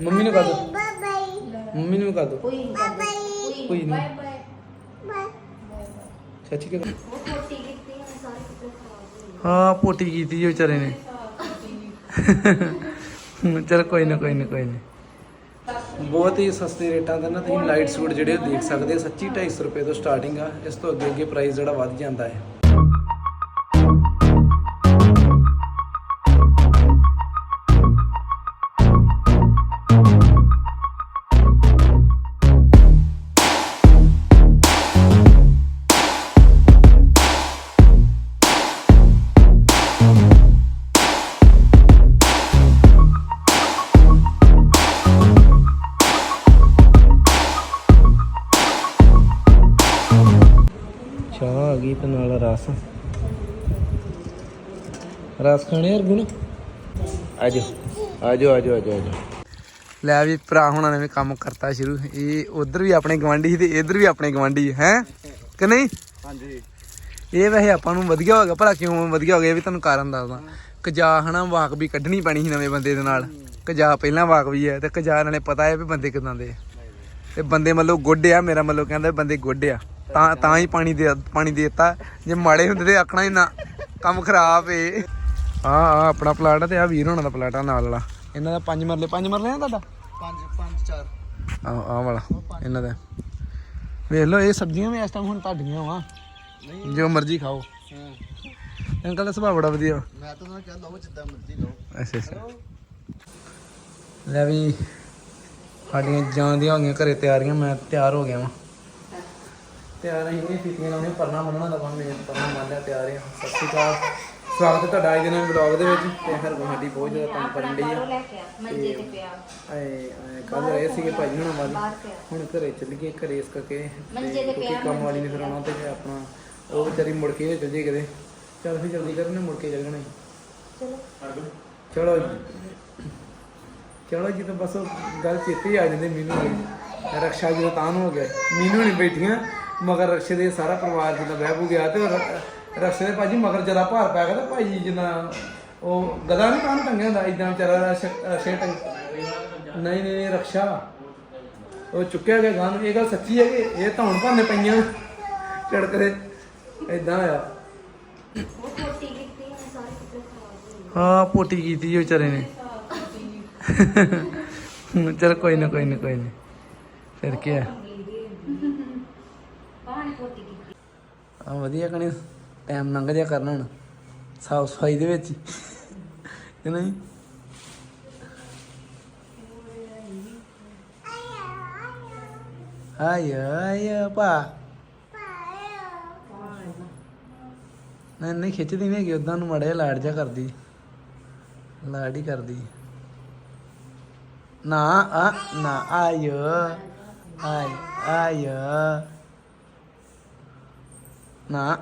Mummy ਨੂੰ ਕਹ ਦੋ ਮੰਮੀ ਨੂੰ ਕਹ ਦੋ ਕੋਈ ਨਹੀਂ। ਕਰਦਾ ਕੋਈ ਨਹੀਂ ਚਾਚੀ ਕਹ ਹਾਂ, ਪੋਟੀ ਕੀਤੀ ਜੀ ਵਿਚਾਰੇ ਨੇ। ਚਲ ਕੋਈ ਨਾ ਕੋਈ ਨਾ ਕੋਈ ਨਾ। ਬਹੁਤ ਹੀ ਸਸਤੇ ਰੇਟਾਂ ਤੇ ਨਾ ਤੁਸੀਂ ਲਾਈਟ ਸੂਟ ਜਿਹੜੇ ਉਹ ਦੇਖ ਸਕਦੇ ਹੋ। ਸੱਚੀ 250 ਰੁਪਏ ਤੋਂ ਸਟਾਰਟਿੰਗ ਆ। ਇਸ ਤੋਂ ਅੱਗੇ ਅੱਗੇ ਪ੍ਰਾਈਸ ਜਿਹੜਾ ਵੱਧ ਜਾਂਦਾ ਹੈ। ਰਸ ਖਾਣੇ ਯਾਰ ਗੁਣ ਆਜੋ ਆਜੋ ਆਜੋ ਆਜੋ ਆਜੋ। ਲੈ ਵੀ ਭਰਾ ਹੁਣਾਂ ਨੇ ਵੀ ਕੰਮ ਕਰਤਾ ਸ਼ੁਰੂ। ਇਹ ਉਧਰ ਵੀ ਆਪਣੇ ਗਵਾਂਢੀ ਸੀ ਤੇ ਇਧਰ ਵੀ ਆਪਣੇ ਗਵਾਂਢੀ ਹੈ? ਕਿ ਨਹੀਂ? ਹਾਂਜੀ। ਇਹ ਵੈਸੇ ਆਪਾਂ ਨੂੰ ਵਧੀਆ ਹੋ ਗਿਆ ਭਲਾ ਕਿਉਂ ਵਧੀਆ ਹੋ ਗਿਆ ਇਹ ਵੀ ਤੁਹਾਨੂੰ ਕਾਰਨ ਦੱਸਦਾ। ਕਜਾ ਹਨਾ ਵਾਕ ਵੀ ਕੱਢਣੀ ਪੈਣੀ ਸੀ ਨਵੇਂ ਬੰਦੇ ਦੇ ਨਾਲ। ਕਜਾ ਪਹਿਲਾਂ ਵਾਕ ਵੀ ਹੈ ਤੇ ਕਜਾ ਨਾਲੇ ਪਤਾ ਹੈ ਵੀ ਬੰਦੇ ਕਿਦਾਂ ਦੇ ਆ। ਤੇ ਬੰਦੇ ਮਤਲਬ ਗੁੱਡ ਆ ਮੇਰਾ ਮਤਲਬ ਕਹਿੰਦਾ ਬੰਦੇ ਗੁੱਡ ਆ। ਤਾਂ ਤਾਂ ਹੀ ਪਾਣੀ ਦੇ ਪਾਣੀ ਦੇਤਾ। ਜੇ ਮਾੜੇ ਹੁੰਦੇ ਤੇ ਆਖਣਾ ਹੀ ਨਾ ਕੰਮ ਖਰਾਬ ਏ। ਆ ਆ ਆਪਣਾ ਪਲਾਟ ਆ ਤੇ ਆ ਵੀਰ ਹੋਣਾ ਦਾ ਪਲਾਟ ਆ ਨਾਲ ਵਾਲਾ। ਇਹਨਾਂ ਦਾ ਪੰਜ ਮਰਲੇ ਪੰਜ ਮਰਲੇ ਆ ਤੁਹਾਡਾ? ਪੰਜ ਪੰਜ ਚਾਰ। ਆ ਆ ਵਾਲਾ ਇਹਨਾਂ ਦਾ। ਵੇਖ ਲਓ ਇਹ ਸਬਜ਼ੀਆਂ ਵੀ ਇਸ ਟਾਈਮ ਹੁਣ ਤੁਹਾਡੀਆਂ ਵਾ। ਜੋ ਮਰਜ਼ੀ ਖਾਓ। ਹਾਂ। ਅੰਕਲ ਦਾ ਸੁਭਾਅ ਬੜਾ ਵਧੀਆ। ਮੈਂ ਤਾਂ ਉਹਨਾਂ ਕਿਹਾ ਲਓ ਜਿੱਦਾਂ ਮਰਜ਼ੀ ਲਓ। ਅੱਛਾ ਅੱਛਾ। ਲੈ ਵੀ ਸਾਡੀਆਂ ਜਾਣ ਦੀਆਂ ਹੋ ਗਈਆਂ ਘਰੇ ਤਿਆਰੀਆਂ ਮੈਂ ਤਿਆਰ ਹੋ ਗਿਆ ਵਾਂ। ਤਿਆਰ ਅਸੀਂ ਇਹ ਫੀਤੀਆਂ ਲਾਉਣੀਆਂ ਪਰਨਾ ਮੰਨਣਾ ਦਾ ਬੰਨ ਮੇਰੇ ਪਰਨਾ ਮੰਨ ਲਿਆ ਤਿਆਰ ਆ। ਸਤਿ ਸ਼੍ਰੀ ਅਕਾਲ। ਸਵਾਗਤ ਹੈ ਤੁਹਾਡਾ ਅੱਜ ਦੇ ਨਵੇਂ ਵਲੌਗ ਦੇ ਵਿੱਚ। ਤੇ ਹਰ ਸਾਡੀ ਬਹੁਤ ਜ਼ਿਆਦਾ ਤੰਗ ਕਰਨ ਡਈ ਆ। ਮੰਜੇ ਤੇ ਪਿਆ। ਆਏ ਕੱਲ ਰਹੇ ਸੀਗੇ ਭਾਜੀ ਹੁਣਾਂ ਵੱਲ। ਹੁਣ ਘਰੇ ਚੱਲ ਗਏ ਘਰੇ ਇਸ ਕਰਕੇ ਮੰਜੇ ਤੇ ਕਿਉਂਕਿ ਪਿਆ ਕੰਮ ਵਾਲੀ ਨੇ ਫਿਰ ਆਉਣਾ ਤੇ ਆਪਣਾ ਉਹ ਵਿਚਾਰੀ ਮੁੜ ਕੇ ਚੱਲ ਜੇ ਕਿਤੇ। ਚੱਲ ਫਿਰ ਜਲਦੀ ਕਰਨੇ ਮੁੜ ਕੇ ਚੱਲ ਜਾਣਾ ਈ। ਚਲੋ। ਚਲੋ ਜੀ। ਚਲੋ ਜੀ ਤਾਂ ਬਸ ਗੱਲ ਚੇਤੇ ਆ ਜਾਂਦੀ ਮੀਨੂ ਰਕਸ਼ਾ ਜਦੋਂ ਤਾਂ ਹੋ ਗਿਆ। ਮੀਨੂ ਨਹੀਂ ਬੈਠੀਆਂ ਮਗਰ ਰਕਸ਼ੇ ਦੇ ਸਾਰਾ ਪਰਿਵਾਰ ਜਦੋਂ ਬਹਿ ਬੂ ਗਿਆ ਤੇ ਰਕਸ਼ੇ ਦੇ ਭਾਜੀ ਮਗਰ ਜਰਾ ਭਾਰ ਪੈ ਗਿਆ ਤੇ ਭਾਜੀ ਜਿੰਨਾ ਉਹ ਗਦਾ ਨਹੀਂ ਕਾਹਨੂੰ ਟੰਗਿਆ ਹੁੰਦਾ ਇਦਾਂ ਵਿਚਾਰਾ ਰਕਸ਼- ਟੰਗ ਨਹੀਂ ਨਹੀਂ ਨਹੀਂ ਰਕਸ਼ਾ। ਉਹ ਚੁੱਕਿਆ ਗਿਆ ਗਾਂ ਇਹ ਗੱਲ ਸੱਚੀ ਹੈ ਕਿ ਇਹ ਧੌਣ ਭਰਨੇ ਪਈਆਂ ਝੜਕਦੇ। ਇਦਾਂ ਆ ਹੈ ਪੋਟੀ ਕੀਤੀ ਜੀ ਵਿਚਾਰੇ ਨੇ। ਚਲ ਕੋਈ ਨਾ ਕੋਈ ਨਾ ਕੋਈ ਨਾ। ਫਿਰ ਕੀ ਆ? ਪਾਣੀ ਛੋਟੀ ਕੀਤੀ ਆ। ਵਧੀਆ ਕਣੀ ਟਾਈਮ ਲੰਘ ਜਾ ਕਰਨਾ ਹੁਣ। ਸਾਫ਼ ਸਫ਼ਾਈ ਦੇ ਵਿੱਚ। ਕਿ ਨਹੀਂ? ਆਇਆ ਆਇਆ ਪਾ ਨਹੀਂ ਨਹੀਂ ਖਿੱਚਦੀ ਨਹੀਂ ਹੈਗੀ ਉਦਾਂ ਨੂੰ ਮੜਿਆ ਲਾੜ ਜਾ ਕਰਦੀ। ਲਾੜ ਹੀ ਕਰਦੀ। ਨਾ, ਆ, ਨਾ, ਆਇਓ ਆਇ ਆਇਓ। ਨਾ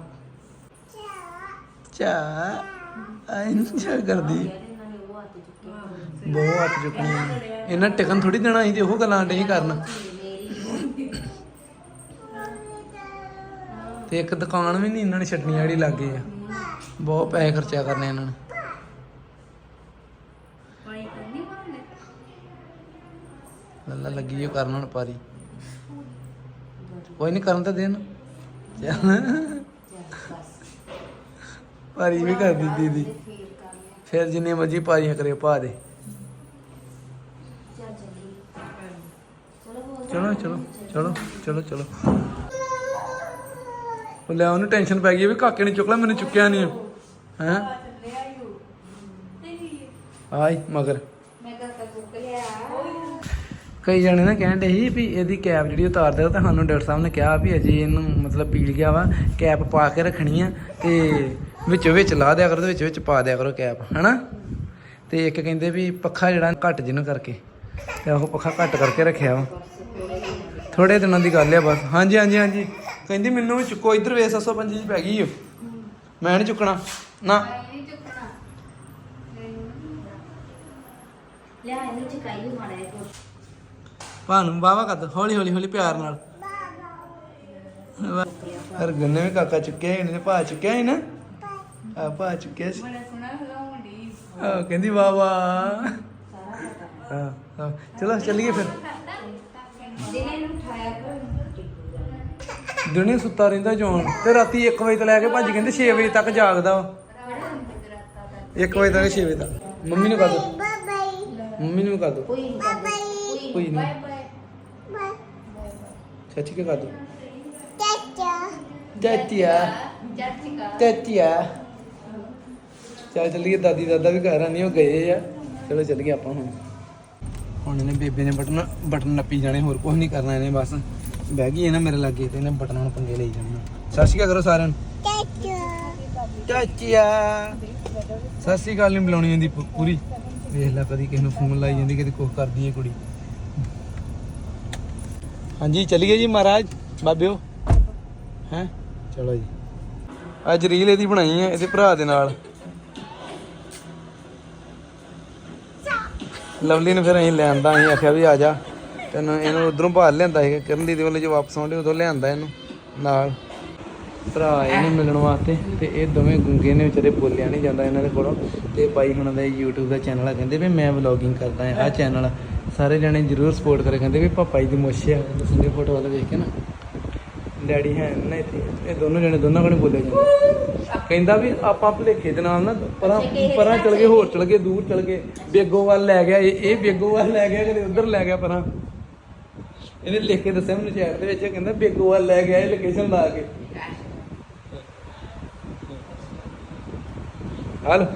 ਚਾ ਆਇ ਕਰਦੀ। ਬਹੁਤ ਹੱਥ ਚੁੱਕਣੀ ਇਹਨਾਂ ਟਿਕਨ ਥੋੜੀ ਦੇਣਾ ਸੀ ਤੇ ਉਹ ਗੱਲਾਂ ਡੇ ਕਰਨ। ਤੇ ਇੱਕ ਦੁਕਾਨ ਵੀ ਨਹੀਂ ਇਹਨਾਂ ਨੇ ਛੱਡਣੀ ਜਿਹੜੀ ਲੱਗੇ ਆ। ਬਹੁਤ ਪੈਸੇ ਖਰਚਿਆ ਕਰਨੇ ਇਹਨਾਂ ਨੇ। ਲੱਲਾ ਲੱਗੀ ਉਹ ਕਰਨ ਹੁਣ ਪਾਰੀ। ਕੋਈ ਨਹੀਂ ਕਰਨ ਤਾਂ ਦੇਣ। ਚੱਲ। ਭਾਰੀ ਵੀ ਕਰਦੀ ਦੀਦੀ ਫੇਰ ਫਿਰ ਜਿੰਨੇ ਮਰਜ਼ੀ ਪਾਰੀਆਂ ਕਰੇ ਪਾ ਦੇ। ਚਲੋ ਚਲੋ ਚਲੋ ਚਲੋ ਚਲੋ। ਉਹ ਲੈ, ਉਹਨੂੰ ਟੈਨਸ਼ਨ ਪੈ ਗਈ ਵੀ ਕਾਕੇ ਨੇ ਚੁੱਕ ਲਿਆ, ਮੈਨੂੰ ਚੁੱਕਿਆ ਨਹੀਂ ਹੈ? ਆਈ, ਮਗਰ। ਕਈ ਜਣੇ ਨਾ ਕਹਿਣ ਕਹਿੰਦੇ ਸੀ ਵੀ ਇਹਦੀ ਕੈਪ ਜਿਹੜੀ ਉਤਾਰ ਦਿਓ ਤਾਂ ਸਾਨੂੰ ਡਾਕਟਰ ਸਾਹਿਬ ਨੇ ਕਿਹਾ ਵੀ ਅਜੇ ਇਹਨੂੰ ਮਤਲਬ ਪੀਲ ਗਿਆ ਵਾ। ਕੈਪ ਪਾ ਕੇ ਰੱਖਣੀ ਆ ਤੇ ਵਿੱਚੋਂ ਵਿੱਚ ਲਾ ਦਿਆ ਕਰੋ ਤੇ ਵਿੱਚ ਵਿੱਚ ਪਾ ਦਿਆ ਕਰੋ ਕੈਪ ਹਨਾ? ਤੇ ਇੱਕ ਕਹਿੰਦੇ ਵੀ ਪੱਖਾ ਜਿਹੜਾ ਘੱਟ ਜਿਹਨੂੰ ਕਰਕੇ ਤੇ ਉਹ ਪੱਖਾ ਘੱਟ ਕਰਕੇ ਰੱਖਿਆ ਵਾ। ਥੋੜੇ ਦਿਨਾਂ ਦੀ ਗੱਲ ਆ ਬਸ। ਹਾਂਜੀ ਹਾਂਜੀ ਹਾਂਜੀ। ਕਹਿੰਦੀ ਮੈਨੂੰ ਵੀ ਚੁੱਕੋ ਇੱਧਰ ਵੇ 750 ਦੀ ਪੈ ਗਈ ਓ। ਮੈਂ ਨਹੀਂ ਚੁੱਕਣਾ। ਨਾ। ਭਾਨੂੰ ਬਾਵਾ ਕਰ ਹੌਲੀ ਹੌਲੀ ਹੌਲੀ ਪਿਆਰ ਨਾਲ। ਹਰ ਗੰਨੇ ਵੀ ਕਾਕਾ ਚੁੱਕਿਆ ਇਹਨੇ ਭਾ ਚੁੱਕਿਆ ਸੀ ਨਾ। ਆ ਭਾ ਚੁੱਕਿਆ ਸੀ ਬੜਾ ਸੋਹਣਾ ਹਲਾਉਂਦੀ ਆ ਕਹਿੰਦੀ ਵਾਹ ਵਾਹ ਸਾਰਾ ਪਤਾ ਹਾਂ ਹਾਂ, ਚਲੋ ਚੱਲੀਏ ਫਿਰ ਜਿਹਨੇ ਨੂੰ ਉਠਾਇਆ ਕਰੋ ਦਿਨੇ ਸੁੱਤਾ ਰਹਿੰਦਾ ਜੋਨ ਤੇ ਰਾਤੀ 1 ਵਜੇ ਤੋਂ ਲੈ ਕੇ ਭਾਜੀ ਕਹਿੰਦੇ 6 ਵਜੇ ਤੱਕ ਜਾਗਦਾ ਵਾ 1 ਵਜੇ ਤੱਕ 6 ਵਜੇ ਤੱਕ ਮੰਮੀ ਨੂੰ ਕਰ ਦੋ ਮੰਮੀ ਨੂੰ ਕਰ ਦੋ ਕੋਈ ਨਹੀਂ ਕਰਦਾ ਕੋਈ ਕੋਈ ਨਹੀਂ। ਬਾਏ ਬਾਏ ਚਾਚੀ ਕੇ ਕਰ ਦੋ ਚਾਚੀਆ ਚਾਚੀਕਾ ਚਾਚੀਆ ਚੱਲ ਚੱਲੀਏ, ਦਾਦੀ ਦਾਦਾ ਵੀ ਘਰ ਆਣੀ ਉਹ ਗਏ ਆ। ਚਲੋ ਚੱਲੀਏ ਆਪਾਂ ਹੁਣ। ਹੁਣ ਇਹਨੇ ਬੇਬੇ ਨੇ ਬਟਨ ਬਟਨ ਨੱਪੀ ਜਾਣੇ, ਹੋਰ ਕੁਝ ਨਹੀਂ ਕਰਨਾ ਇਹਨੇ, ਬਸ। ਬਹਿ ਗਈ ਇਹ ਨਾ ਮੇਰੇ ਲਾਗੇ ਤੇ ਇਹਨੇ ਬਟਨਾਂ ਨੂੰ ਪੰਗੇ ਲਈ ਜਾਣੇ। ਸਤਿ ਸ਼੍ਰੀ ਅਕਾਲ ਕਰੋ ਸਾਰਿਆਂ ਨੂੰ। ਚਾਚੀਆ। ਸਤਿ ਸ਼੍ਰੀ ਅਕਾਲ ਨਹੀਂ ਬੁਲਾਉਣੀ ਜਾਂਦੀ ਪੂ- ਪੂਰੀ। ਵੇਖ ਲੈ ਕਦੀ ਕਿਸੇ ਨੂੰ ਫੋਨ ਲਾਈ ਜਾਂਦੀ ਕਿਤੇ ਕੁਝ ਕਰਦੀ ਹੈ ਕੁੜੀ। ਹਾਂਜੀ, ਚੱਲੀਏ ਜੀ ਮਹਾਰਾਜ, ਬਾਬਿਓ। ਹੈ? ਚਲੋ ਜੀ। ਅੱਜ ਰੀਲ ਇਹਦੀ ਬਣਾਈ ਹੈ, ਇਹਦੇ ਭਰਾ ਦੇ ਨਾਲ। ਲਵਲੀ ਨੂੰ ਫਿਰ ਅਸੀਂ ਲਿਆਂਦਾ, ਅਸੀਂ ਆਖਿਆ ਵੀ ਆ ਜਾ। ਤੈਨੂੰ ਇਹਨੂੰ ਉਧਰੋਂ ਬਾਹਰ ਲਿਆਂਦਾ ਸੀ ਕਰਨ ਦੀ ਵੱਲੋਂ ਜੋ ਵਾਪਸ ਆਉਂਦੇ, ਉਦੋਂ ਲਿਆਂਦਾ ਇਹਨੂੰ ਨਾਲ। ਭਰਾ ਇਹਨੂੰ ਮਿਲਣ ਵਾਸਤੇ, ਤੇ ਇਹ ਦੋਵੇਂ ਗੁੰਗੇ ਨੇ ਵਿਚਾਰੇ ਬੋਲਿਆ ਨਹੀਂ ਜਾਂਦਾ ਇਹਨਾਂ ਦੇ ਕੋਲੋਂ। ਤੇ ਬਾਈ ਹੁਣਾਂ ਦਾ YouTube ਦਾ ਚੈਨਲ ਆ, ਕਹਿੰਦੇ ਵੀ ਮੈਂ ਵਲੌਗਿੰਗ ਕਰਦਾ ਹਾਂ ਆਹ ਚੈਨਲ ਸਾਰੇ ਜਣੇ ਜਰੂਰ ਸਪੋਰਟ ਕਰੇ ਕਹਿੰਦੇ ਵੀ ਪਾਪਾ ਜੀ ਦੀ ਮੁੱਛ ਆ। ਸੰਦੇ ਫੋਟੋ ਵਾਲਾ ਵੇਖ ਕੇ ਨਾ। ਡੈਡੀ ਹੈ ਨਾ ਇੱਥੇ ਇਹ ਦੋਨੋਂ ਜਣੇ ਦੋਨਾਂ ਕੋਲ ਬੋਲਿਆ ਜਾਂਦਾ। ਕਹਿੰਦਾ ਵੀ ਆਪਾਂ ਭੁਲੇਖੇ ਦੇ ਨਾਲ ਨਾ ਪਰਾਂ ਪਰਾਂ ਚਲ ਗਏ ਹੋਰ ਚਲ ਗਏ ਦੂਰ ਚਲ ਗਏ ਬੇਗੋ ਵੱਲ ਲੈ ਗਿਆ ਇਹ ਇਹ ਬੇਗੋ ਵੱਲ ਲੈ ਗਿਆ ਕਦੇ ਉਧਰ ਲੈ ਗਿਆ ਪਰਾਂ। ਇਹਨੇ ਲਿਖ ਕੇ ਦੱਸਿਆ ਮੈਨੂੰ ਚੈਟ ਦੇ ਵਿੱਚ ਕਹਿੰਦਾ ਬੇਗੋ ਵੱਲ ਲੈ ਗਿਆ ਇਹ ਲੋਕੇਸ਼ਨ ਲਾ ਕੇ। ਹਲ।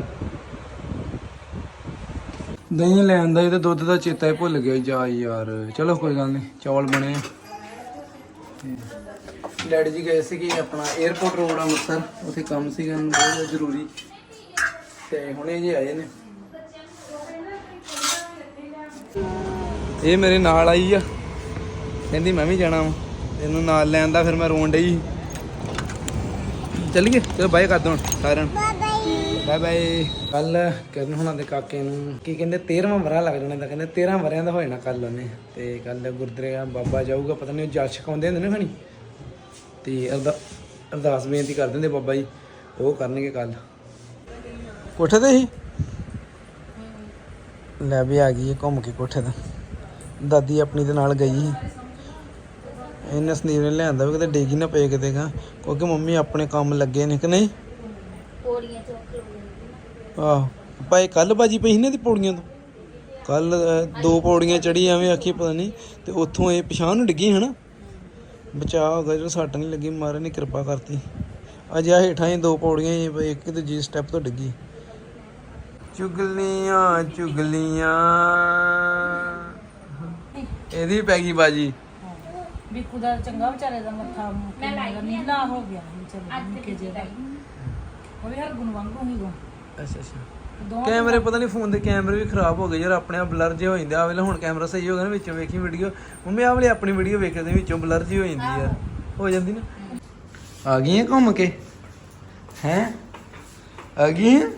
ਦਹੀਂ ਲੈਣ ਦਾ ਇਹ ਤੇ ਦੁੱਧ ਦਾ ਚੇਤਾ ਹੀ ਭੁੱਲ ਗਿਆ ਜਾ ਯਾਰ। ਚਲੋ ਕੋਈ ਗੱਲ ਨਹੀਂ ਚੌਲ ਬਣੇ ਆ। ਤੇ ਡੈਡੀ ਜੀ ਗਏ ਸੀਗੇ ਆਪਣਾ 에어ਪੋਰਟ ਰੋਡ ਅੰਮ੍ਰਿਤਸਰ ਉੱਥੇ ਕੰਮ ਸੀਗਾ ਉਹਨੂੰ ਬਹੁਤ ਜ਼ਰੂਰੀ। ਤੇ ਹੁਣੇ ਜੇ ਆਏ ਨੇ। ਇਹ ਮੇਰੇ ਨਾਲ ਆਈ ਆ। ਕਹਿੰਦੀ ਮੈਂ ਵੀ ਜਾਣਾ ਵਾ। ਇਹਨੂੰ ਨਾਲ ਲੈਣ ਦਾ ਫਿਰ ਮੈਂ ਰੋਣ ਡਈ। ਚੱਲੀਏ ਚਲੋ ਬਾਏ ਕਰ ਦੋ ਸਾਰਿਆਂ ਨੂੰ। ਬਾਏ ਬਾਏ ਕੱਲ ਕਰਨ ਹੁਣਾਂ ਦੇ ਕਾਕੇ ਨੂੰ ਕੀ ਕਹਿੰਦੇ 13ਵਾਂ ਵਰਾ ਲੱਗ ਜਾਣਾ ਤਾਂ ਕਹਿੰਦੇ 13 ਵਰਿਆਂ ਦਾ ਹੋ ਜਾਣਾ ਕੱਲ ਉਹਨੇ। ਤੇ ਕੱਲ ਗੁਰਦੁਆਰੇ ਆ ਬਾਬਾ ਜਾਊਗਾ ਪਤਾ ਨਹੀਂ ਉਹ ਜਲ ਛਕਾਉਂਦੇ ਹੁੰਦੇ ਨੇ ਖਣੀ। ਤੇ ਅਰਦਾ ਅਰਦਾਸ ਬੇਨਤੀ ਕਰ ਦਿੰਦੇ ਬਾਬਾ ਜੀ ਉਹ ਕਰਨਗੇ ਕੱਲ ਕੋਠੇ ਤੇ ਹੀ? ਲੈ ਵੀ ਆ ਗਈ ਘੁੰਮ ਕੇ ਕੋਠੇ ਤੇ। ਦਾਦੀ ਆਪਣੀ ਦੇ ਨਾਲ ਗਈ ਸੀ। ਇਹਨੇ ਸੰਦੀਪ ਨੇ ਲਿਆਂਦਾ ਵੀ ਕਿਤੇ ਡੇਗੀ ਨਾ ਪਏ ਕਿਤੇ ਗਾ। ਕਿਉਂਕਿ ਮੰਮੀ ਆਪਣੇ ਕੰਮ ਲੱਗੇ ਨੇ ਕਿ ਨਹੀਂ? ਪੌੜੀਆਂ ਚੌਕ ਆਹ। ਭਾਈ ਕੱਲ ਬਾਜੀ ਪਈ ਸੀ ਨਾ ਦੀ ਪੌੜੀਆਂ ਤੋਂ? ਕੱਲ ਦੋ ਪੌੜੀਆਂ ਚੜੀ ਐਵੇਂ ਆਖੀ ਪਤਾ ਨਹੀਂ। ਤੇ ਉੱਥੋਂ ਇਹ ਪਛਾਣ ਨੂੰ ਡਿੱਗੀ ਹਨਾ? ਬਚਾਅ ਹੋ ਗਿਆ ਜਦੋਂ ਸੱਟ ਨਹੀਂ ਲੱਗੀ ਮਹਾਰਾਜ ਨੇ ਕਿਰਪਾ ਕਰਤੀ। ਅਜੇ ਆ ਹੇਠਾਂ ਹੀ ਦੋ ਪੌੜੀਆਂ ਹੀ ਪਈ, ਇੱਕ ਤੇ ਜੀ ਸਟੈਪ ਤੋਂ ਡਿੱਗੀ। ਚੁਗਲੀਆਂ ਚੁਗਲੀਆਂ। ਇਹਦੀ ਪੈ ਗਈ ਬਾਜੀ। ਬਿੱਕੂ ਦਾ ਚੰਗਾ ਵਿਚਾਰੇ ਦਾ ਮੱਥਾ ਮੈਂ ਨੀਲਾ ਹੋ ਗਿਆ ਵਿਚਾਰੇ ਨਿੱਕੇ ਜਿਹੇ ਦਾ। ਉਹ ਵੀ ਹਰ ਗੁਣ ਵਾਂਗੂ ਹੀ ਗੋ। ਅੱਛਾ ਅੱਛਾ। ਕੈਮਰੇ ਪਤਾ ਨਹੀਂ ਫੋਨ ਦੇ ਕੈਮਰੇ ਵੀ ਖਰਾਬ ਹੋ ਗਏ ਯਾਰ ਆਪਣੇ ਆਪ ਬਲਰ ਜੇ ਹੋ ਜਾਂਦੇ ਆ। ਵੇਲੇ ਹੁਣ ਕੈਮਰਾ ਸਹੀ ਹੋ ਗਿਆ ਨਾ ਵਿੱਚੋਂ ਵੇਖੀ ਵੀਡੀਓ ਮੰਮੀ ਆਹ ਵਾਲੀ ਆਪਣੀ ਵੀਡੀਓ ਵੇਖਦੇ ਵਿੱਚੋਂ ਬਲਰ ਜੀ ਹੋ ਜਾਂਦੀ ਯਾਰ ਹੋ ਜਾਂਦੀ ਨਾ। ਆ ਗਈਆਂ ਘੁੰਮ ਕੇ? ਹੈ? ਆ ਗਈਆਂ?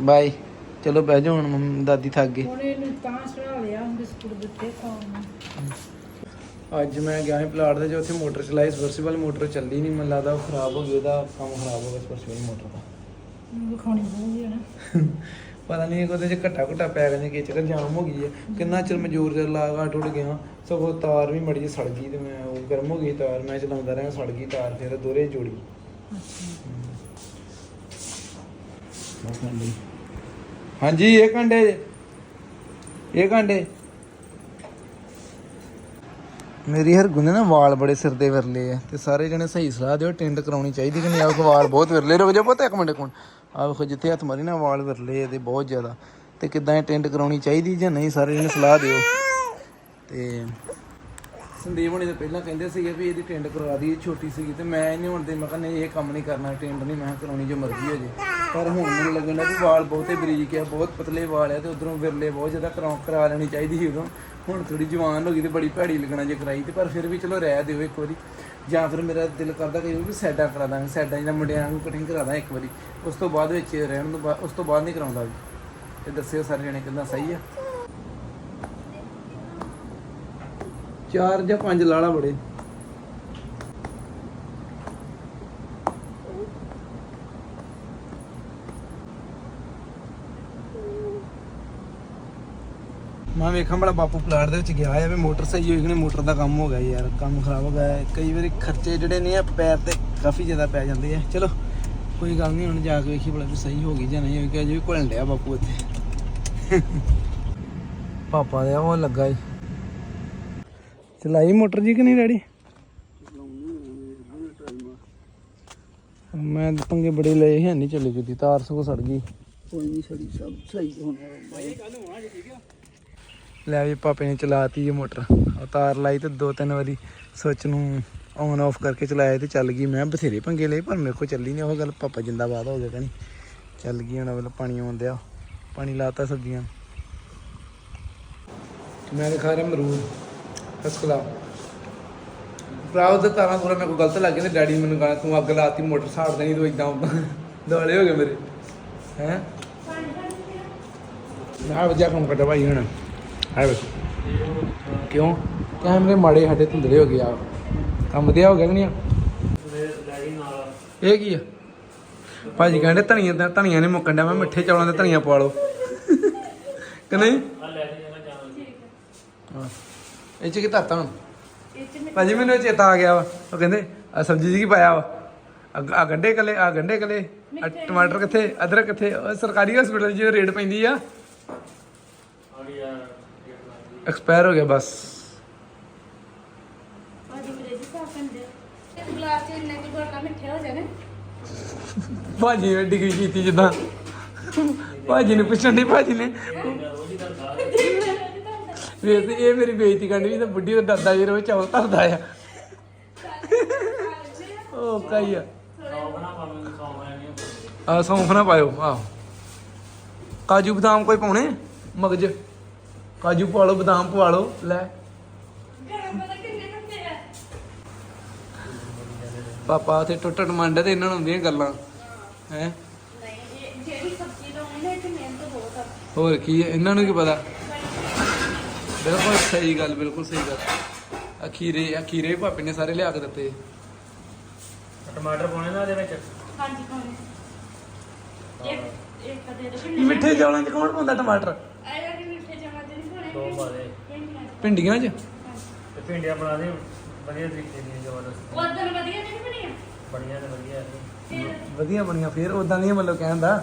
ਬਾਈ ਚਲੋ ਬਹਿ ਜਾਓ ਹੁਣ ਮੰਮੀ ਦਾਦੀ ਥੱਕ ਗਈ। ਹੁਣ ਇਹਨੂੰ ਤਾਂ ਚੜਾ ਲਿਆ ਬਿਸਕੁਟ ਦਿੱਤੇ ਖਾਣ ਨੂੰ। ਅੱਜ ਮੈਂ ਗਿਆ ਸੀ ਪਲਾਟ ਦੇ ਜੋ ਉੱਥੇ ਮੋਟਰ ਚਲਾਈ ਸਬਰਸੀਬਲ ਮੋਟਰ ਚੱਲੀ ਨਹੀਂ ਮੈਨੂੰ ਲੱਗਦਾ ਉਹ ਖਰਾਬ ਹੋ ਗਈ ਉਹਦਾ ਕੰਮ ਖਰਾਬ ਹੋ ਗਿਆ ਸਬਰਸੀਬਲ ਮੋਟਰ ਦਾ। ਵਿਖਾਉਣੀ ਪਊਗੀ ਹਨਾ। ਪਤਾ ਨਹੀਂ ਉਹਦੇ ਚ ਘੱਟਾ ਘੱਟਾ ਪੈ ਨੇ ਕਿ ਚੱਕਰ ਜਾਮ ਹੋ ਗਈ ਹੈ। ਕਿੰਨਾ ਚਿਰ ਮੈਂ ਜ਼ੋਰ ਜ਼ੋਰ ਲਾ ਕੇ ਟੁੱਟ ਗਿਆ। ਸਗੋਂ ਤਾਰ ਵੀ ਮੜੀ ਜਿਹੀ ਸੜ ਗਈ ਤੇ ਮੈਂ ਉਹ ਗਰਮ ਹੋ ਗਈ ਤਾਰ ਮੈਂ ਚਲਾਉਂਦਾ ਰਿਹਾ ਸੜ ਗਈ ਤਾਰ ਫਿਰ ਦੋਰੇ ਜੋੜੀ। ਹਾਂਜੀ ਇਹ ਘੰਟੇ ਇਹ ਘੰਟੇ। ਮੇਰੀ ਹਰ ਗੁੰਨੇ ਨਾ ਵਾਲ ਬੜੇ ਸਿਰ ਦੇ ਵਿਰਲੇ ਆ ਤੇ ਸਾਰੇ ਜਣੇ ਸਹੀ ਸਲਾਹ ਦਿਓ, ਟਿੰਡ ਕਰਾਉਣੀ ਚਾਹੀਦੀ ਕਿ ਨਹੀਂ? ਆਹ ਵਾਲ ਬਹੁਤ ਵਿਰਲੇ ਰੁਕ ਜਾ ਪਤਾ ਇੱਕ ਮਿੰਟ ਕੋਣ ਆਹ ਵੇਖੋ ਜਿੱਥੇ ਹੱਥ ਮਾਰੀ ਨਾ ਵਾਲ ਵਿਰਲੇ ਇਹਦੇ ਬਹੁਤ ਜ਼ਿਆਦਾ। ਤੇ ਕਿੱਦਾਂ ਇਹ ਟਿੰਡ ਕਰਾਉਣੀ ਚਾਹੀਦੀ ਜਾਂ ਨਹੀਂ, ਸਾਰੇ ਜਣੇ ਸਲਾਹ ਦਿਓ। ਤੇ ਸੰਦੀਪ ਹੁਣੇ ਤਾਂ ਪਹਿਲਾਂ ਕਹਿੰਦੇ ਸੀਗੇ ਵੀ ਇਹਦੀ ਟਿੰਡ ਕਰਵਾ ਦੀ ਛੋਟੀ ਸੀਗੀ ਤੇ ਮੈਂ ਇਹਨੇ ਹੁਣ ਦੇ ਮੈਂ ਕਹਿੰਦਾ ਨਹੀਂ, ਇਹ ਕੰਮ ਨਹੀਂ ਕਰਨਾ, ਟਿੰਡ ਨਹੀਂ, ਮੈਂ ਕਿਹਾ ਕਰਾਉਣੀ ਜੋ ਮਰਜ਼ੀ ਹੋ ਜੇ। ਪਰ ਹੁਣ ਮੈਨੂੰ ਲੱਗਣ ਡਿਆ ਵੀ ਵਾਲ ਬਹੁਤੇ ਬਰੀਕ ਆ, ਬਹੁਤ ਪਤਲੇ ਵਾਲ ਆ ਤੇ ਉਧਰੋਂ ਵਿਰਲੇ ਬਹੁਤ ਜ਼ਿਆਦਾ ਕਰਾ ਕਰਾ ਲੈਣੀ ਚਾਹੀਦੀ ਸੀ ਉਦੋਂ। ਹੁਣ ਥੋੜੀ ਜਵਾਨ ਹੋ ਗਈ ਤੇ ਬੜੀ ਭੈੜੀ ਲੱਗਣਾ ਜੇ ਕਰਾਈ ਤੇ ਪਰ ਫਿਰ ਵੀ ਚਲੋ ਰਹਿ ਦਿਓ ਇੱਕ ਵਾਰੀ। ਜਾਂ ਫਿਰ ਮੇਰਾ ਦਿਲ ਕਰਦਾ ਕਿ ਵੀ ਸੈਡਾ ਕਰਾ ਦਾਂਗੇ, ਸੈਡਾ ਜਿਹੜਾ ਮੁੰਡਿਆਂ ਨੂੰ ਕਟਿੰਗ ਕਰਾ ਦਾਂ ਇੱਕ ਵਾਰੀ। ਉਸ ਤੋਂ ਬਾਅਦ ਵਿੱਚ ਰਹਿਣ ਤੋਂ ਬਾਅਦ ਉਸ ਤੋਂ ਬਾਅਦ ਨਹੀਂ ਕਰਾਉਂਦਾ ਵੀ। ਤੇ ਦੱਸਿਓ ਸਾਰੇ ਜਣੇ ਕਿੰਨਾ ਸਹੀ ਆ। ਚਾਰ ਜਾਂ ਪੰਜ ਲਾਲਾ ਬੜੇ। ਮੈਂ ਵੇਖਾਂ ਬੜਾ ਬਾਪੂ ਪਲਾਟ ਦੇ ਵਿੱਚ ਗਿਆ ਆ ਵੀ ਮੋਟਰ ਸਹੀ ਹੋਈ ਕਿ ਨਹੀਂ, ਮੋਟਰ ਦਾ ਕੰਮ ਹੋ ਗਿਆ ਯਾਰ, ਕੰਮ ਖਰਾਬ ਹੋ ਗਿਆ। ਕਈ ਵਾਰੀ ਖਰਚੇ ਜਿਹੜੇ ਨੇ ਆ, ਪੈਰ ਤੇ ਕਾਫੀ ਜ਼ਿਆਦਾ ਪੈ ਜਾਂਦੇ ਆ। ਚਲੋ, ਕੋਈ ਗੱਲ ਨਹੀਂ, ਹੁਣ ਜਾ ਕੇ ਵੇਖੀ ਭਲਾ ਵੀ ਸਹੀ ਹੋ ਗਈ ਜਾਂ ਨਹੀਂ ਹੋਈ ਕਿ ਅਜੇ ਵੀ ਘੁਲਣ ਡਿਆ ਬਾਪੂ ਇੱਥੇ। ਪਾਪਾ ਦੇ ਉਹ ਲੱਗਾ ਈ। ਚਲਾਈ ਮੋਟਰ ਜੀ ਕਿ ਨਹੀਂ ਡੈਡੀ? ਮੈਂ ਪੰਗੇ ਬੜੇ ਲਏ ਹੈ ਨਹੀਂ ਚੱਲੀ ਜੁਦੀ ਤਾਰ ਸਗੋਂ ਸੜ ਗਈ। ਕੋਈ ਨਹੀਂ ਸੜੀ ਸਭ ਸਹੀ ਹੋਣਾ। ਲੈ ਵੀ ਪਾਪੇ ਨੇ ਚਲਾਤੀ ਇਹ ਮੋਟਰ। ਉਹ ਤਾਰ ਲਾਈ ਤੇ ਦੋ ਤਿੰਨ ਵਾਰੀ ਸੁੱਚ ਨੂੰ ਔਨ ਆਫ ਕਰਕੇ ਚਲਾਇਆ ਤੇ ਚੱਲ ਗਈ। ਮੈਂ ਬਥੇਰੇ ਪੰਗੇ ਲਏ ਪਰ ਮੇਰੇ ਕੋਲ ਚੱਲੀ ਨਹੀਂ ਉਹ ਗੱਲ। ਪਾਪਾ ਜਿੰਦਾਬਾਦ ਹੋ ਗਿਆ ਕਹਣੀ ਚੱਲ ਗਈ ਹੁਣ ਵੱਲ ਪਾਣੀ ਆਉਂਦਿਆ ਪਾਣੀ ਲਾਤਾ ਸਬਜ਼ੀਆਂ। ਮੈਂ ਖਾ ਰਿਹਾ ਅਮਰੂਦ। ਫਸਕਲਾ ਭਰਾਉ ਦਾ ਤਾਰਾਂ ਪੂਰਾ ਮੇਰੇ ਕੋਲ ਗਲਤ ਲੱਗ ਗਿਆ ਤੇ ਡੈਡੀ ਮੈਨੂੰ ਕਹਿੰਦਾ ਤੂੰ ਅੱਗ ਲਾਤੀ ਮੋਟਰ ਸਾੜ ਦੇਣੀ ਤੂੰ ਇਦਾਂ ਦੁਆਲੇ ਹੋ ਗਏ ਮੇਰੇ। ਹੈ? ਨਾ ਵਜਾ ਕੰਮ ਕਰਦਾ ਭਾਈ ਹੁਣ। ਆ ਵੇ ਕਿਉਂ? ਕੈਮਰੇ ਮਾੜੇ ਸਾਡੇ ਧੁੰਦਲੇ ਹੋ ਗਏ ਆ। ਕੰਮ ਵਧੀਆ ਹੋ ਗਿਆ ਕਿ ਨਹੀਂ ਆ? ਇਹ ਕੀ ਆ? ਭਾਜੀ ਕਹਿੰਦੇ ਧਨੀਆ ਦਾ ਧਨੀਆ ਨੇ ਮੁੱਕਣ ਡਿਆ ਮੈਂ ਮਿੱਠੇ ਚੌਲਾਂ ਦੇ ਧਨੀਆ ਪਵਾ ਲਓ। ਕਿ ਨਹੀਂ? ਹਾਂ। ਇਹ ਚ ਕੀ ਧਰਤਾ ਹੁਣ? ਭਾਜੀ ਮੈਨੂੰ ਇਹ ਚੇਤਾ ਆ ਗਿਆ ਵਾ। ਉਹ ਕਹਿੰਦੇ ਆ ਸਬਜ਼ੀ 'ਚ ਕੀ ਪਾਇਆ ਵਾ? ਆ- ਗੰਡੇ ਕਲੇ ਆ ਗੰਡੇ ਕਲੇ ਟਮਾਟਰ ਕਿੱਥੇ ਅਦਰਕ ਕਿੱਥੇ? ਸਰਕਾਰੀ ਹਸਪੀਟਲ 'ਚ ਰੇਟ ਪੈਂਦੀ ਆ। ਐਕਸਪਾਇਰ ਹੋ ਗਿਆ ਬਸ। ਭਾਜੀ ਨੇ ਡਿਗਰੀ ਕੀਤੀ ਜਿੱਦਾਂ। ਭਾਜੀ ਨੇ ਪੁੱਛਣ ਦੀ ਭਾਜੀ ਨੇ। ਵੇਖ ਇਹ ਮੇਰੀ ਬੇਇੱਜ਼ਤੀ ਕਰਨੀ ਵੀ ਤਾਂ ਬੁੱਢੀ ਦਾ ਡਰਦਾ ਜੇ ਰੋ ਚੌਲ ਧਰਦਾ ਆ। ਉਹ ਕਈ ਆ। ਸੌਂਫ ਨਾ ਪਾਇਓ, ਆਹ। ਕਾਜੂ ਬਦਾਮ ਕੋਈ ਪਾਉਣੇ? ਮਗਜ। ਕਾਜੂ ਪਵਾ ਲਓ ਬਦਾਮ ਪਵਾ ਲਓ ਲੈ। ਪਾਪਾ ਉਥੇ ਟੁੱਟ ਟੁੱਟ ਮੰਡ ਤੇ ਇਹਨਾਂ ਨੂੰ ਹੁੰਦੀਆਂ ਗੱਲਾਂ ਹੈ? ਨਹੀਂ ਇਹ ਜਿਹੜੀ ਸਬਜ਼ੀ ਲਾਉਣੀ ਨਾ ਇਹ ਤੇ ਮਿਹਨਤ ਬਹੁਤ ਆ ਹੋਰ ਕੀ ਹੈ? ਇਹਨਾਂ ਨੂੰ ਕੀ ਪਤਾ? ਬਿਲਕੁਲ ਸਹੀ ਗੱਲ ਬਿਲਕੁਲ ਸਹੀ ਗੱਲ। ਅਖੀਰੇ ਅਖੀਰੇ ਭਾਪੇ ਨੇ ਸਾਰੇ ਲਿਆ ਕੇ ਦਿੱਤੇ। ਟਮਾਟਰ ਪਾਉਣੇ ਨਾ ਉਹਦੇ ਵਿੱਚ? ਹਾਂਜੀ ਪਾਉਣੇ। ਇੱਕ ਇੱਕ ਦੇ ਦੇ ਮਿੱਠੇ ਚੌਲਾਂ 'ਚ ਕੌਣ ਪਾਉਂਦਾ ਟਮਾਟਰ ਆਇਆ ਕਿ ਮਿੱਠੇ ਚਾਵਲ ਦੇ ਭਿੰਡੀਆਂ ਚ। ਤੇ ਭਿੰਡੀਆਂ ਬਣਾ ਦੇ ਵਧੀਆ ਤਰੀਕੇ ਦੀਆਂ ਜ਼ਬਰਦਸਤ। ਉਹ ਦਿਨ ਵਧੀਆ ਨਹੀਂ ਬਣੀਆਂ? ਬੜੀਆਂ ਤੇ ਵਧੀਆ ਹੈ ਵਧੀਆ ਬਣੀਆਂ ਫੇਰ ਉਦਾਂ ਦੀਆਂ ਮਤਲਬ ਕਹਿੰਦਾ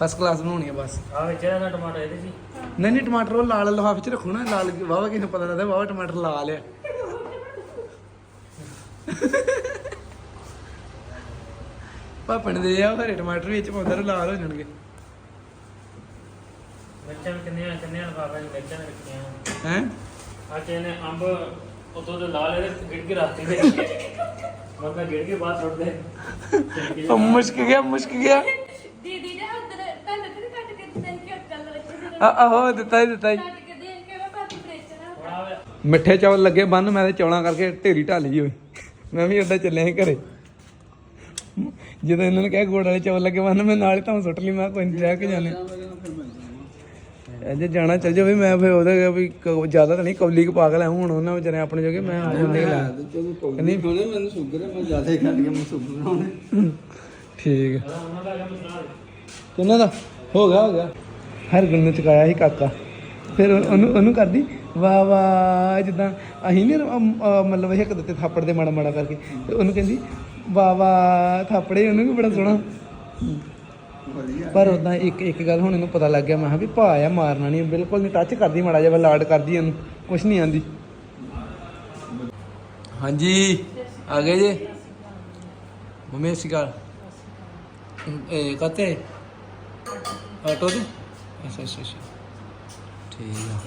ਫਸਟ ਕਲਾਸ ਬਣਾਉਣੀਆਂ ਬਸ। ਆ ਵਿੱਚ ਇਹਦਾ ਟਮਾਟਰ ਇਹਦੇ ਸੀ ਨਹੀਂ ਨਹੀਂ ਟਮਾਟਰ ਉਹ ਲਾਲ ਲਿਫਾਫੇ 'ਚ ਰੱਖੋ ਨਾ ਲਾਲ ਵਾਵਾ ਕਿਸੇ ਨੂੰ ਪਤਾ ਲੱਗਦਾ ਵਾਵਾ ਟਮਾਟਰ ਲਾਲ ਆ ਪਾਪਣ ਦੇ ਆ ਹਰੇ ਟਮਾਟਰ ਵਿੱਚ ਪਾਉਂਦਾ ਤੇ ਲਾਲ ਹੋ ਜਾਣਗੇ। ਮਿਰਚਾਂ ਵੀ ਕਿੰਨੀਆਂ ਕਿੰਨੀਆਂ ਲਫਾਫੇ ਚ ਮਿਰਚਾਂ ਨੇ ਰੱਖੀਆਂ ਹੈ? ਆ ਇਹਨੇ ਅੰਬ ਉਤੋਂ ਦੇ ਲਾਲ ਇਹਦੇ ਗਿੜ ਕੇ ਰੱਖਤੇ ਦੇ ਮੈਂ ਕਿਹਾ ਗਿੜ ਕੇ ਬਾਹਰ ਸੁੱਟ ਦੇ। ਉਹ ਮੁਸ਼ਕ ਗਿਆ ਮੁਸ਼ਕ ਗਿਆ। ਦੀਦੀ ਦੇ ਹੱਥ ਦੇ ਤਨ ਤੇ ਕੱਟ ਕੇ ਦਿਨ ਕਿ ਚੱਲ ਵਿੱਚ ਆ ਆਹੋ ਦਿੱਤਾ ਹੀ ਦਿੱਤਾ ਹੀ। ਕੇ ਕੇ ਨਾ ਮਿੱਠੇ ਚੌਲ ਲੱਗੇ ਬੰਨ ਮੈਂ ਤੇ ਚੌਲਾਂ ਕਰਕੇ ਢੇਰੀ ਢਾਲੀ ਹੋਈ। ਮੈਂ ਵੀ ਉਦਾਂ ਚੱਲਿਆ ਸੀ ਘਰੇ। ਜਦੋਂ ਇਹਨਾਂ ਨੇ ਕਿਹਾ ਗੋੜ ਵਾਲੇ ਚੌਲ ਲੱਗੇ ਬੰਨ ਮੈਂ ਨਾਲ ਹੀ ਤਾਂ ਸੁੱਟ ਲਈ ਮੈਂ ਕਿਹਾ ਕੋਈ ਨਹੀਂ ਰਹਿ ਕੇ ਜਾਣੇ। ਜੇ ਜਾਣਾ ਚੱਲ ਜਾਵੇ ਮੈਂ ਫਿਰ ਉਹਦਾ ਵੀ ਕ- ਜ਼ਿਆਦਾ ਤਾਂ ਨਹੀਂ ਕੌਲੀ ਕੁ ਪਾਗਲ ਐ ਹੁਣ ਉਹਨਾਂ ਵਿਚਾਰੇ ਆਪਣੇ ਜੋਗੇ ਮੈਂ ਉਹਨੇ ਹੀ ਲਾ। ਨਹੀਂ। ਥੋੜੇ ਮੈਨੂੰ ਸ਼ੂਗਰ ਹੈ ਮੈਂ ਜ਼ਿਆਦਾ ਹੀ ਖਾ ਲਿਆ ਮੈਂ ਸ਼ੂਗਰ ਹੋਣੇ ਠੀਕ ਹੈ ਉਹਨਾਂ ਦਾ? ਹੋ ਗਿਆ ਹੋ ਗਿਆ। ਹਰ ਗੁਣ ਨੂੰ ਚੁਕਾਇਆ ਸੀ ਕਾਕਾ। ਫਿਰ ਉਹ- ਉਹਨੂੰ ਉਹਨੂੰ ਕਰਦੀ ਵਾਹ ਵਾਹ ਜਿੱਦਾਂ ਅਸੀਂ ਨਹੀਂ ਮਤਲਬ ਇੱਕ ਦਿੱਤੇ ਥਾਪੜ ਦੇ ਮਾੜਾ ਮਾੜਾ ਕਰਕੇ। ਤੇ ਉਹਨੂੰ ਕਹਿੰਦੀ ਵਾਹ ਵਾਹ ਥਾਪੜੇ ਉਹਨੂੰ ਵੀ ਬੜਾ ਸੋਹਣਾ। ਪਰ ਉਦਾਂ ਇੱਕ ਇੱਕ ਗੱਲ ਹੁਣ ਇਹਨੂੰ ਪਤਾ ਲੱਗ ਗਿਆ ਮੈਂ ਕਿਹਾ ਵੀ ਭਾ ਆ ਮਾਰਨਾ ਨਹੀਂ ਬਿਲਕੁਲ ਨਹੀਂ ਟੱਚ ਕਰਦੀ ਮਾੜਾ ਜਿਹਾ ਲਾਡ ਕਰਦੀ ਇਹਨੂੰ ਕੁਛ ਨਹੀਂ ਆਂਦੀ। ਹਾਂਜੀ ਆ ਗਏ ਜੀ? ਮੰਮੀ ਸਤਿ ਸ਼੍ਰੀ ਇਹ ਕਤੇ? ਆਟੋ ਦੀ ਅੱਛਾ ਅੱਛਾ ਅੱਛਾ। ਠੀਕ ਆ।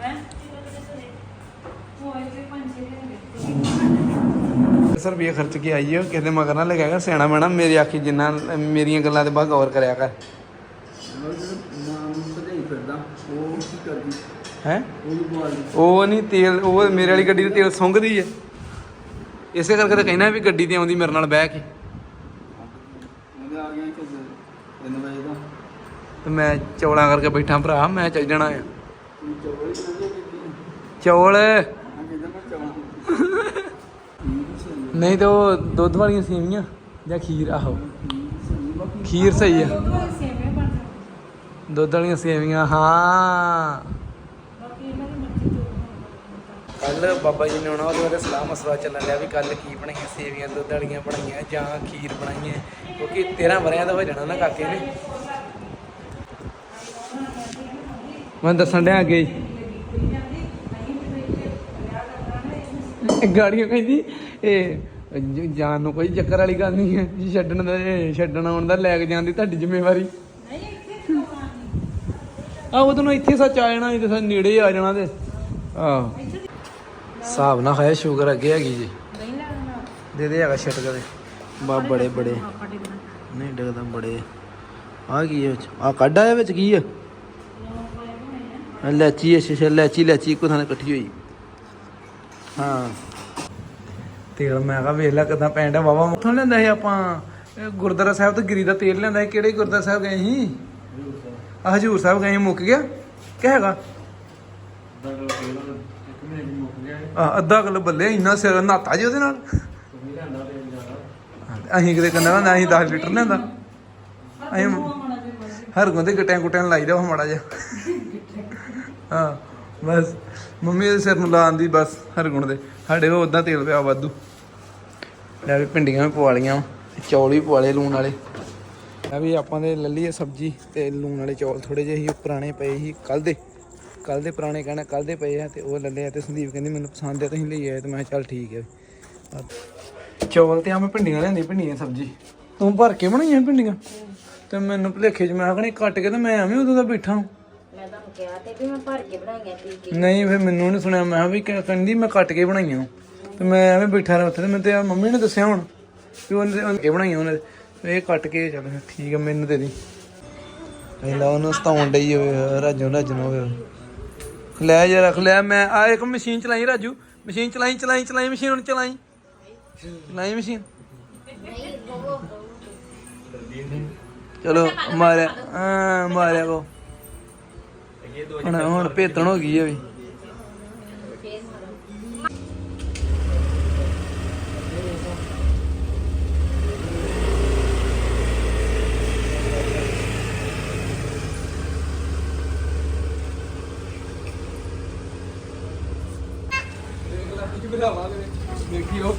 ਹੈ? ਉਹ ਇਹ ਪੰਜ ਛੇ 300 ਰੁਪਏ ਖਰਚ ਕੇ ਆਈਏ ਕਿਤੇ ਮਗਰ ਨਾ ਲੱਗਿਆ ਸਿਆਣਾ ਮੈਣਾ ਮੇਰੀ ਆਖੀ ਜਿੰਨਾ ਮੇਰੀਆਂ ਗੱਲਾਂ ਤੇ ਬਾਅਦ ਗੌਰ ਕਰਿਆ ਕਰ। ਹੈ? ਉਹ ਨਹੀਂ ਤੇਲ ਉਹ ਮੇਰੇ ਵਾਲੀ ਗੱਡੀ ਤੇ ਤੇਲ ਸੁੰਘਦੀ ਹੈ ਇਸੇ ਕਰਕੇ ਤਾਂ ਕਹਿਣਾ ਵੀ ਗੱਡੀ ਤੇ ਆਉਂਦੀ ਮੇਰੇ ਨਾਲ ਬਹਿ ਕੇ। ਮੈਂ ਚੌਲਾਂ ਕਰਕੇ ਬੈਠਾ ਭਰਾ ਮੈਂ ਚੱਲ ਜਾਣਾ ਆ। ਚੌਲ ਨਹੀਂ ਤੇ ਉਹ ਦੁੱਧ ਵਾਲੀਆਂ ਸੇਵੀਆਂ ਜਾਂ ਖੀਰ ਆਹੋ। ਖੀਰ ਸਹੀ ਆ। ਦੁੱਧ ਵਾਲੀ ਸੇਵੇਂ ਬਣ ਦੁੱਧ ਵਾਲੀਆਂ ਸੇਵੀਆਂ ਹਾਂ। ਬਾਕੀ ਇਹਨਾਂ ਦੀ ਮਰਜ਼ੀ ਤੋਂ ਕੱਲ ਬਾਬਾ ਜੀ ਨੇ ਆਉਣਾ ਉਹਦੇ ਬਾਰੇ ਸਲਾਹ ਮਸਲਾ ਚੱਲਣ ਲਿਆ ਵੀ ਕੱਲ ਕੀ ਬਣਾਈਆਂ ਸੇਵੀਆਂ ਦੁੱਧ ਵਾਲੀਆਂ ਬਣਾਈਆਂ ਜਾਂ ਖੀਰ ਬਣਾਈਆਂ। ਕਿਉਂਕਿ 13 ਵਰਿਆਂ ਦਾ ਹੋ ਜਾਣਾ ਨਾ ਕਾਕੇ ਨੇ। ਮੈਂ ਦੱਸਣ ਡਿਆ ਅੱਗੇ। ਹੀ। ਗਾੜੀਆਂ ਕਹਿੰਦੀ ਇਹ ਜ- ਜਾਣ ਨੂੰ ਕੋਈ ਚੱਕਰ ਵਾਲੀ ਗੱਲ ਨਹੀਂ ਹੈ। ਜੀ ਛੱਡਣ ਦਾ ਇਹ ਛੱਡਣ ਆਉਣ ਦਾ, ਲੈ ਕੇ ਜਾਣ ਦੀ ਤੁਹਾਡੀ ਜ਼ਿੰਮੇਵਾਰੀ। ਆ ਉਹਦੋਂ ਨੂੰ ਇੱਥੇ ਸੱਚ ਆ ਜਾਣਾ ਇੱਥੇ ਸੱਚ ਨੇੜੇ ਹੀ ਆ ਜਾਣਾ ਤੇ। ਆਹ। ਹਿਸਾਬ ਨਾ ਖਾਇਆ ਸ਼ੂਗਰ ਅੱਗੇ ਹੈਗੀ ਜੀ। ਦੇ ਦੇ ਹੈਗਾ ਛਟਕ ਦੇ ਬਾ, ਬੜੇ ਬੜੇ। ਨਹੀਂ, ਡਗਦਾ ਬੜੇ। ਆ ਕੀ ਹੈ ਵਿੱਚ? ਆ ਕੱਢ ਆਇਆ ਵਿੱਚ, ਕੀ ਆ ਆਹ ਲੈਚੀ ਅੱਛਾ ਅੱਛਾ ਲੈਚੀ ਲੈਚੀ ਇੱਕੋ ਥਾਂ ਤੇ ਇਕੱਠੀ ਹੋਈ। ਹਾਂ। ਤੇਲ ਮੈਂ ਕਿਹਾ ਵੇਖ ਲੈ ਕਿਦਾਂ ਪੈਂਦਾ ਵਾਵਾ ਮੱਥੋਂ ਲੈਂਦਾ ਸੀ ਆਪਾਂ। ਗੁਰਦੁਆਰਾ ਸਾਹਿਬ ਤੋਂ ਗਿਰੀ ਦਾ ਤੇਲ ਲੈਂਦਾ ਸੀ ਕਿਹੜੇ ਗੁਰਦੁਆਰਾ ਸਾਹਿਬ ਗਏ ਸੀ? ਆ ਹਜੂਰ ਸਾਹਿਬ ਗਏ ਸੀ, ਮੁੱਕ ਗਿਆ? ਕਿ ਹੈਗਾ? ਆ ਅੱਧਾ ਕਿਲੋ ਬੱਲੇ ਇੰਨਾ ਸਿਰ ਨਾਤਾ ਜੀ ਉਹਦੇ ਨਾਲ। ਅਸੀਂ ਕਿਤੇ ਕਹਿੰਦਾ ਨਾ ਅਸੀਂ 10 ਲੀਟਰ ਲੈਂਦਾ ਅਸੀਂ ਹਰ ਦੇ ਗਟਿਆਂ ਗੁਟਿਆਂ ਨੂੰ ਲਾਈਦਾ ਉਹ ਮਾੜਾ ਜਿਹਾ। ਹਾਂ ਬਸ। ਮੰਮੀ ਦੇ ਸਿਰ ਨੂੰ ਲਾਉਣ ਦੀ ਬਸ ਹਰ ਦੇ। ਸਾਡੇ ਕੋਲ ਉਦਾਂ ਤੇਲ ਪਿਆ ਵਾਧੂ। ਲੈ ਵੀ ਭਿੰਡੀਆਂ ਵੀ ਪਵਾ ਲੀਆਂ ਚੌਲ ਵੀ ਪਵਾ ਲਏ ਲੂਣ ਵਾਲੇ। ਇਹ ਵੀ ਆਪਾਂ ਦੇ ਲੈ ਲਈਏ ਸਬਜ਼ੀ ਤੇ ਲੂਣ ਵਾਲੇ ਚੌਲ ਥੋੜੇ ਜਿਹੇ ਉਹ ਪੁਰਾਣੇ ਪਏ ਸੀ ਕੱਲ ਦੇ। ਕੱਲ ਦੇ ਪੁਰਾਣੇ ਕਹਿਣਾ ਕੱਲ ਦੇ ਪਏ ਆ ਤੇ ਉਹ ਲੈ ਲਏ ਆ ਤੇ ਸੰਦੀਪ ਕਹਿੰਦੀ ਮੈਨੂੰ ਪਸੰਦ ਆ ਤੁਸੀਂ ਲਈ ਆਏ ਤੇ ਮੈਂ ਚੱਲ ਠੀਕ ਹੈ ਚੌਲ ਤੇ ਆ ਮੈਂ ਭਿੰਡੀਆਂ ਲੈਂਦੀ ਭਿੰਡੀਆਂ ਸਬਜ਼ੀ। ਤੂੰ ਭਰ ਕੇ ਬਣਾਈਆਂ ਭਿੰਡੀਆਂ? ਤੇ ਮੈਨੂੰ ਭੁਲੇਖੇ ਚ ਮੈਂ ਕਹਣੀ ਕੱਟ ਕੇ ਤੇ ਮੈਂ ਐਵੇਂ ਉਦੋਂ ਦਾ ਬੈਠਾ ਹਾਂ ਮੈਂ ਤੁਹਾਨੂੰ ਕਿਹਾ ਤੇ ਵੀ ਮੈਂ ਭਰ ਕੇ ਬਣਾਈਆਂ ਪੀ ਕੇ ਨਹੀਂ ਫਿਰ ਮੈਨੂੰ ਨਹੀਂ ਸੁਣਿਆ ਮੈਂ ਵੀ ਕਹਿ- ਕਹਿੰਦੀ ਮੈਂ ਕੱਟ ਕੇ ਬਣਾਈਆਂ ਤੇ ਮੈਂ ਐਵੇਂ ਬੈਠਾ ਰਿਹਾ ਉੱਥੇ ਤੇ ਮੈਨੂੰ ਤੇ ਮੰਮੀ ਨੇ ਦੱਸਿਆ ਹੁਣ ਕਿ ਉਹਨੇ ਉਹਨੇ ਕੇ ਬਣਾਈਆਂ ਉਹਨੇ ਇਹ ਕੱਟ ਕੇ ਚੱਲ ਫਿਰ ਠੀਕ ਹੈ ਮੈਨੂੰ ਦੇ ਦੀ। ਪਹਿਲਾਂ ਉਹਨੂੰ ਸਤਾਉਣ ਡਈ ਹੋਵੇ ਰਾਜੂ ਰਾਜੂ ਹੋਵੇ ਲੈ ਜਾ ਰੱਖ ਲਿਆ ਮੈਂ, ਆ ਇੱਕ ਮਸ਼ੀਨ ਚਲਾਈ ਰਾਜੂ, ਮਸ਼ੀਨ ਚਲਾਈ ਚਲਾਈ ਚਲਾਈ ਮਸ਼ੀਨ ਹੁਣ ਚਲਾਈ। ਚਲਾਈ ਮਸ਼ੀਨ। ਚਲੋ, ਮਾਰਿਆ ਆ ਮਾਰਿਆ ਕੋ। ਹੁਣ ਹੁਣ ਭੇਤਣ ਹੋ ਗਈ ਹੈ ਵੀ।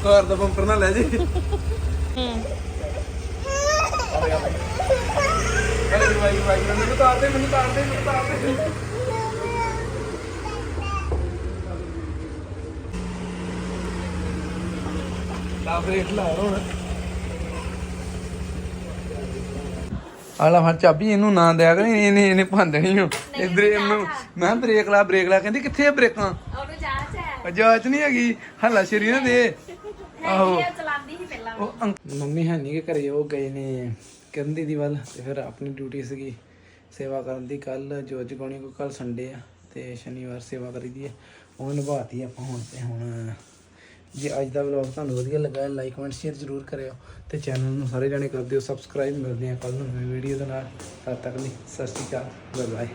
ਕਾਰ ਦਾ ਬੰਪਰ ਨਾ ਲੈ ਜੇ। ਅਰੇ ਵਾਈ ਵਾਈ ਮੈਨੂੰ ਤਾਰ ਦੇ ਮੈਨੂੰ ਤਾਰ ਦੇ ਮੈਨੂੰ ਤਾਰ ਦੇ ਲਾ ਬ੍ਰੇਕ ਲਾ ਹੁਣ ਆਲਾ ਫੜ ਚਾਬੀ ਇਹਨੂੰ ਨਾ ਦਿਆ ਕਰ ਇਹਨੇ ਇਹਨੇ ਭੰਦਣੀ ਹੋ ਇਧਰ ਇਹਨੂੰ ਮੈਂ ਬ੍ਰੇਕ ਲਾ ਬ੍ਰੇਕ ਲਾ। ਕਹਿੰਦੀ ਕਿੱਥੇ ਆ ਬ੍ਰੇਕਾਂ? ਉਹਨੂੰ ਜਾਂਚ ਹੈ ਜਾਂਚ ਨਹੀਂ ਹੈਗੀ। ਹੱਲਾ ਸ਼ਰੀ ਨਾ ਦੇ। ਆਹੋ। ਚਲਾਉਂਦੀ ਸੀ ਪਹਿਲਾਂ ਉਹ ਅੰਕ- ਮੰਮੀ ਹੈ ਨਹੀਂ ਕਿ ਘਰੇ ਉਹ ਗਏ ਨੇ ਕਰਨ ਦੀਦੀ ਵੱਲ ਤੇ ਫਿਰ ਆਪਣੀ ਡਿਊਟੀ ਸੀਗੀ ਸੇਵਾ ਕਰਨ ਦੀ। ਕੱਲ ਜੋ ਜਗਾਉਣੀ ਕੋ ਕੱਲ ਸੰਡੇ ਆ ਤੇ ਸ਼ਨੀਵਾਰ ਸੇਵਾ ਕਰੀਦੀ ਹੈ ਉਹ ਨਿਭਾਤੀ ਆਪਾਂ ਹੁਣ ਤੇ ਹੁਣ ਜੇ ਅੱਜ ਦਾ ਵਲੌਗ ਤੁਹਾਨੂੰ ਵਧੀਆ ਲੱਗਾ ਲਾਈਕ ਕਮੈਂਟ ਸ਼ੇਅਰ ਜ਼ਰੂਰ ਕਰਿਓ ਤੇ ਚੈਨਲ ਨੂੰ ਸਾਰੇ ਜਣੇ ਕਰ ਦਿਓ। ਸਬਸਕ੍ਰਾਈਬ ਮਿਲਦੇ ਆ ਕੱਲ ਨੂੰ ਨਵੀਂ ਵੀਡੀਓ ਦੇ ਨਾਲ। ਤਦ ਤੱਕ ਲਈ ਸਤਿ ਸ਼੍ਰੀ ਅਕਾਲ ਬਾਏ ਬਾਏ